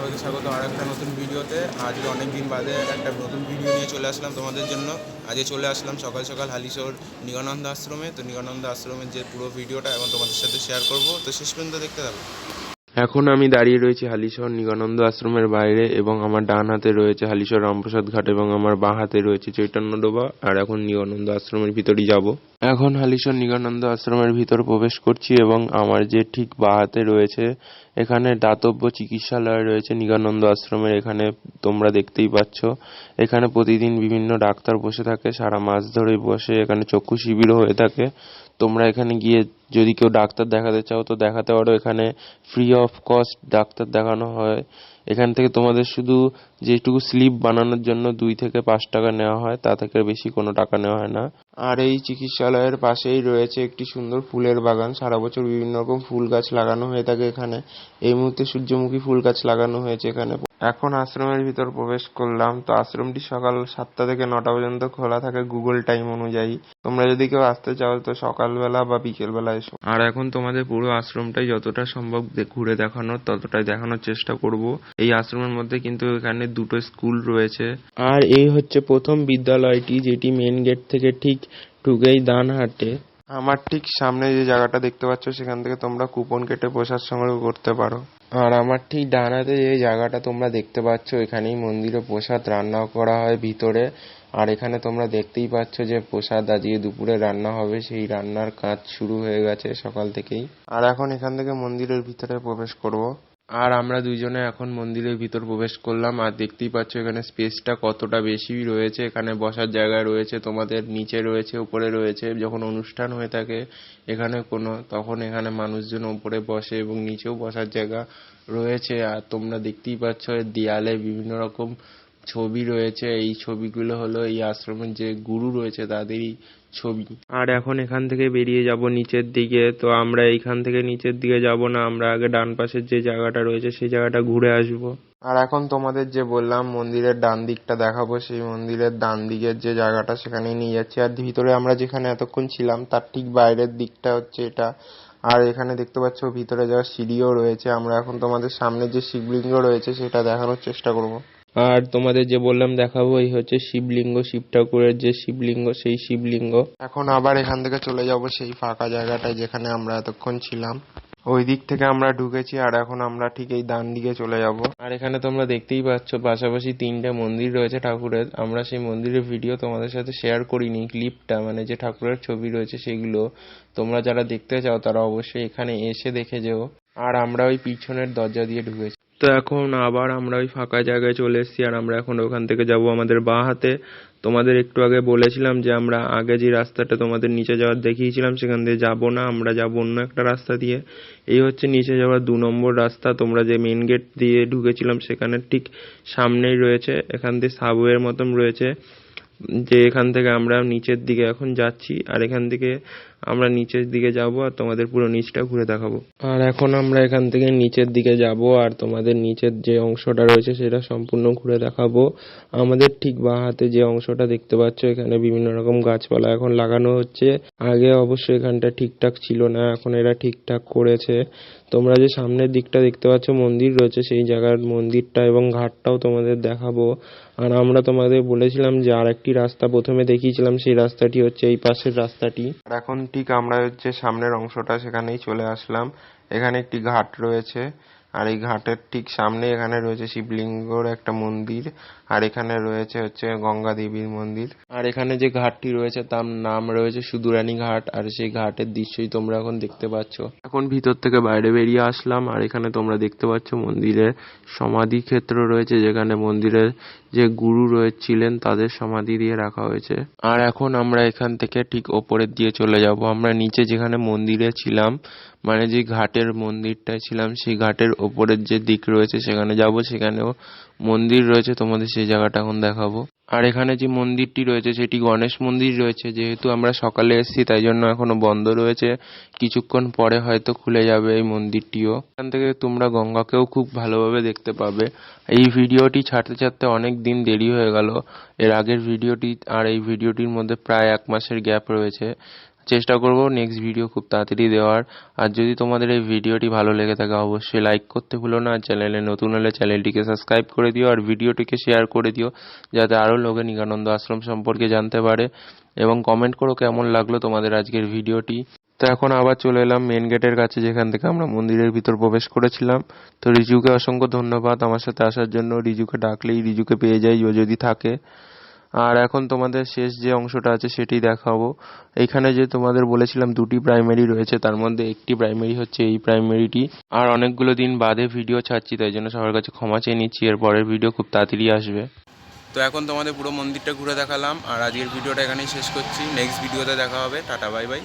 সবাইকে স্বাগত আর একটা নতুন ভিডিওতে। আজকে অনেক দিন বাদে একটা নতুন ভিডিও নিয়ে চলে আসলাম তোমাদের জন্য। আজকে চলে আসলাম সকাল সকাল হালিশোর নিগানন্দ আশ্রমে। তো নিগানন্দ আশ্রমের যে পুরো ভিডিওটা, এবং তোমাদের সাথে শেয়ার করব। তো শেষ পর্যন্ত দেখতে থাকো। এখন আমি দাঁড়িয়ে রয়েছি হালিশহর নিগমানন্দ আশ্রমের বাইরে এবং আমার ডান হাতে রয়েছে হালিশহর রামপ্রসাদ ঘাট এবং আমার বাঁ হাতে রয়েছে চৈতন্য ডোবা আর এখন নিগমানন্দ আশ্রমের ভিতরই যাব। এখন হালিশহর নিগমানন্দ আশ্রমের ভিতর প্রবেশ করছি এবং আমার যে ঠিক বাঁ হাতে রয়েছে, এখানে দাতব্য চিকিৎসালয় রয়েছে নিগমানন্দ আশ্রমের, এখানে তোমরা দেখতেই পাচ্ছ। এখানে প্রতিদিন বিভিন্ন ডাক্তার বসে থাকে, সারা মাস ধরে বসে, এখানে চক্ষু শিবিরও হয়ে থাকে। তোমরা এখানে গিয়ে যদি কেউ ডাক্তার দেখাতে চাও, তো দেখাতে পারো। এখানে ফ্রি অফ কস্ট ডাক্তার দেখানো হয়। এখান থেকে তোমাদের শুধু যেটুকু স্লিপ বানানোর জন্য দুই থেকে পাঁচ টাকা নেওয়া হয়, তা থেকে বেশি কোনো টাকা নেওয়া হয় না। আর এই চিকিৎসালয়ের পাশেই রয়েছে একটি সুন্দর ফুলের বাগান। সারা বছর বিভিন্ন রকম ফুল গাছ লাগানো হয়ে থাকে এখানে। এই মুহূর্তে সূর্যমুখী ফুল গাছ লাগানো হয়েছে এখানে। এখন আশ্রমের ভিতর প্রবেশ করলাম। তো আশ্রমটি সকাল সাতটা থেকে নটা পর্যন্ত খোলা থাকে গুগল টাইম অনুযায়ী। তোমরা যদি কেউ আসতে চাও তো সকালবেলা বা বিকেলবেলা এসো। আর এখন তোমাদের পুরো আশ্রমটাই যতটা সম্ভব ঘুরে দেখানোর ততটাই দেখানোর চেষ্টা করব। এই আশ্রমের মধ্যে কিন্তু এখানে দুটো স্কুল রয়েছে। আর এই হচ্ছে প্রথম বিদ্যালয়টি যেটি মেন গেট থেকে ঠিক ঢুকেই ডান হাটে আমার ঠিক সামনে যে জায়গাটা দেখতে পাচ্ছ সেখান থেকে তোমরা কুপন কেটে প্রসাদ সংগ্রহ করতে পারো। আর আমার ঠিক ডান হাতে যে জায়গাটা তোমরা দেখতে পাচ্ছ, এখানেই মন্দিরে প্রসাদ রান্না করা হয় ভিতরে। আর এখানে তোমরা দেখতেই পাচ্ছ যে প্রসাদ আজকে দুপুরে রান্না হবে, সেই রান্নার কাজ শুরু হয়ে গেছে সকাল থেকেই। আর এখন এখান থেকে মন্দিরের ভিতরে প্রবেশ করব। আর আমরা দুইজনে এখন মন্দিরের ভিতর প্রবেশ করলাম, আর দেখতেই পাচ্ছ এখানে স্পেসটা কতটা বেশি রয়েছে। এখানে বসার জায়গা রয়েছে, তোমাদের নিচে রয়েছে, উপরে রয়েছে। যখন অনুষ্ঠান হয়ে থাকে এখানে কোনো, তখন এখানে মানুষজন উপরে বসে এবং নিচেও বসার জায়গা রয়েছে। আর তোমরা দেখতেই পাচ্ছ দেয়ালে বিভিন্ন রকম ছবি রয়েছে এই ছবিগুলো হলো এই আশ্রমের যে গুরু রয়েছে তাদেরই ছবি। আর এখন এখান থেকে বেরিয়ে যাব নিচের দিকে তো আমরা এইখান থেকে নিচের দিকে যাব না আমরা আগে ডান পাশের যে জায়গাটা রয়েছে সেই জায়গাটা ঘুরে আসব। আর এখন তোমাদের যে বললাম মন্দিরের ডান দিকটা দেখাবো সেই মন্দিরের ডান দিকের যে জায়গাটা সেখানেই নিয়ে যাচ্ছি। আর ভিতরে আমরা যেখানে এতক্ষণ ছিলাম তার ঠিক বাইরের দিকটা হচ্ছে এটা। আর এখানে দেখতে পাচ্ছ ভিতরে যাওয়ার সিঁড়িও রয়েছে। আমরা এখন তোমাদের সামনে যে শিবলিঙ্গ রয়েছে সেটা দেখানোর চেষ্টা করব। আর তোমাদের যে বললাম দেখাবো এই হচ্ছে শিবলিঙ্গ শিব ঠাকুরের যে শিবলিঙ্গ সেই শিবলিঙ্গ। এখন আবার এখান থেকে চলে যাব সেই ফাঁকা জায়গাটায় যেখানে আমরা এতক্ষণ ছিলাম। ওই দিক থেকে আমরা ঢুকেছি আর এখন আমরা ঠিক এই ডান দিকে চলে যাব। আর এখানে তোমরা দেখতেই পাচ্ছ পাশাপাশি তিনটে মন্দির রয়েছে ঠাকুরের। আমরা সেই মন্দিরের ভিডিও তোমাদের সাথে শেয়ার করিনি ক্লিপটা মানে যে ঠাকুরের ছবি রয়েছে সেগুলো। তোমরা যারা দেখতে চাও তারা অবশ্যই এখানে এসে দেখে যেও। আর আমরা ওই পিছনের দরজা দিয়ে ঢুকেছি। তো এখন আবার আমরা ওই ফাঁকা জায়গায় চলে এসেছি আর আমরা এখন ওখান থেকে যাব আমাদের বাঁ হাতে। তোমাদের একটু আগে বলেছিলাম যে আমরা আগে যে রাস্তাটা তোমাদের নিচে যাওয়ার দেখিয়েছিলাম, সেখান দিয়ে যাব না, আমরা যাব অন্য একটা রাস্তা দিয়ে। এই হচ্ছে নিচে যাওয়ার দু নম্বর রাস্তা, তোমরা যে মেন গেট দিয়ে ঢুকেছিলাম সেখানে ঠিক সামনেই রয়েছে, এখান দিয়ে সাবওয়ের মতন রয়েছে। যে এখান থেকে আমরা নিচের দিকে এখন যাচ্ছি, আর এখান থেকে আমরা নিচের দিকে যাব আর তোমাদের পুরো নিচটা ঘুরে দেখাবো। আর এখন আমরা এখান থেকে নিচের দিকে যাব আর তোমাদের নিচের যে অংশটা রয়েছে সেটা সম্পূর্ণ ঘুরে দেখাবো। আমাদের ঠিক বাঁ হাতে যে অংশটা দেখতে পাচ্ছ, এখানে বিভিন্ন রকম গাছপালা এখন লাগানো হচ্ছে। আগে অবশ্য এখানটা ঠিকঠাক ছিল না, এখন এরা ঠিকঠাক করেছে। তোমরা যে সামনের দিকটা দেখতে পাচ্ছ, মন্দির রয়েছে, সেই জায়গার মন্দিরটা এবং ঘাটটাও তোমাদের দেখাবো। আর আমরা তোমাদের বলেছিলাম যে আর একটি রাস্তা প্রথমে দেখিয়েছিলাম, সেই রাস্তাটি হচ্ছে এই পাশের রাস্তাটি। আর এখন ঠিক আমরা হচ্ছে সামনের অংশটা সেখানেই চলে আসলাম। এখানে একটি ঘাট রয়েছে। আর এই ঘাটের ঠিক সামনে এখানে রয়েছে শিবলিঙ্গর একটা মন্দির, আর এখানে রয়েছে হচ্ছে গঙ্গা দেবীর মন্দির। আর এখানে যে ঘাটটি রয়েছে তার নাম রয়েছে সুদূরানী ঘাট, আর সেই ঘাটের দৃশ্যই তোমরা এখন দেখতে পাচ্ছ। এখন ভিতর থেকে বাইরে বেরিয়ে আসলাম, আর এখানে তোমরা দেখতে পাচ্ছ মন্দিরের সমাধি ক্ষেত্র রয়েছে, যেখানে মন্দিরের যে গুরু রয়েছিলেন তাদের সমাধি দিয়ে রাখা হয়েছে। আর এখন আমরা এখান থেকে ঠিক ওপরের দিয়ে চলে যাব। আমরা নিচে যেখানে মন্দিরে ছিলাম মানে যে ঘাটের মন্দিরটায় ছিলাম, সেই ঘাটের ওপরের যে দিক রয়েছে সেখানে যাব, সেখানেও মন্দির রয়েছে, তোমাদের সেই জায়গাটা এখন দেখাবো। আর এখানে যে মন্দিরটি রয়েছে, সেটি গণেশ মন্দির রয়েছে, যেহেতু আমরা সকালে এসেছি, তাই জন্য এখনও বন্ধ রয়েছে। কিছুক্ষণ পরে হয়তো খুলে যাবে এই মন্দিরটিও। এখান থেকে তোমরা গঙ্গাকেও খুব ভালোভাবে দেখতে পাবে। এই ভিডিওটি ছাড়তে ছাড়তে অনেক দিন দেরি হয়ে গেল। এর আগের ভিডিওটি আর এই ভিডিওটির মধ্যে প্রায় এক মাসের গ্যাপ রয়েছে। চেষ্টা করব নেক্সট ভিডিও খুব তাড়াতাড়ি দেওয়ার। আর যদি তোমাদের এই ভিডিওটি ভালো লেগে থাকে, অবশ্যই লাইক করতে ভুলো না। আর চ্যানেলে নতুন হলে চ্যানেলটিকে সাবস্ক্রাইব করে দিও আর ভিডিওটিকে শেয়ার করে দিও, যাতে আরও লোকে নিগানন্দ আশ্রম সম্পর্কে জানতে পারে। এবং কমেন্ট করো কেমন লাগল তোমাদের আজকের ভিডিওটি তো এখন আবার চলে এলাম মেন গেটের কাছে, যেখান থেকে আমরা মন্দিরের ভিতর প্রবেশ করেছিলাম। তো রিজুকে অসংখ্য ধন্যবাদ আমার সাথে আসার জন্য। রিজুকে ডাকলেই রিজুকে পেয়ে যাই ও যদি থাকে। আর এখন তোমাদের শেষ যে অংশটা আছে সেটি দেখাবো। এখানে যে তোমাদের বলেছিলাম দুটি প্রাইমারি রয়েছে, তার মধ্যে একটি প্রাইমারি হচ্ছে এই প্রাইমারিটি আর অনেকগুলো দিন বাদে ভিডিও ছাড়ছি, তাই জন্য সবার কাছে ক্ষমা চেয়ে নিচ্ছি, এর পরের ভিডিও খুব তাড়াতাড়ি আসবে। তো এখন তোমাদের পুরো মন্দিরটা ঘুরে দেখালাম, আর আজকের ভিডিওটা এখানেই শেষ করছি। নেক্সট ভিডিওতে দেখা হবে। Tata bye bye